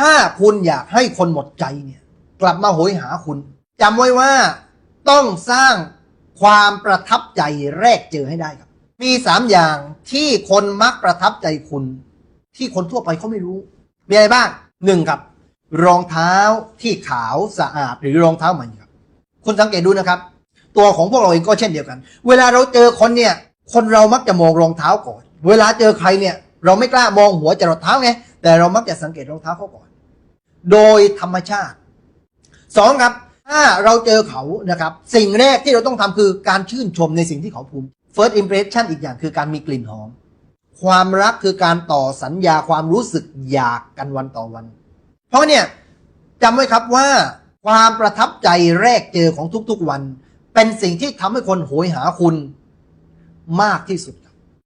ถ้าคุณอยากให้คนหมดใจเนี่ย กลับมาโหยหาคุณจำไว้ว่าต้องสร้างความประทับใจแรกเจอให้ได้ครับ มีสามอย่างที่คนมักประทับใจคุณ ที่คนทั่วไปเขาไม่รู้ มีอะไรบ้างหนึ่งครับ รองเท้าที่ขาวสะอาดหรือรองเท้าใหม่ครับ คุณสังเกตดูนะครับ ตัวของพวกเราเองก็เช่นเดียวกัน เวลาเราเจอคนเนี่ย คนเรามักจะมองรองเท้าก่อน เวลาเจอใครเนี่ย เราไม่กล้ามองหัวจรดเท้าไง แต่เรามักจะสังเกตรองเท้าเขาก่อน โดยธรรมชาติสองครับ ถ้าเราเจอเขานะครับ สิ่งแรกที่เราต้องทำคือการชื่นชมในสิ่งที่เขาภูมิ first impression อีกอย่างคือการมีกลิ่นหอม ความรักคือการต่อสัญญาความรู้สึกอยากกันวันต่อวัน เพราะเนี่ยจำไว้ครับว่าความประทับใจแรกเจอของทุกๆวัน เป็นสิ่งที่ทำให้คนโหยหาคุณมากที่สุดครับ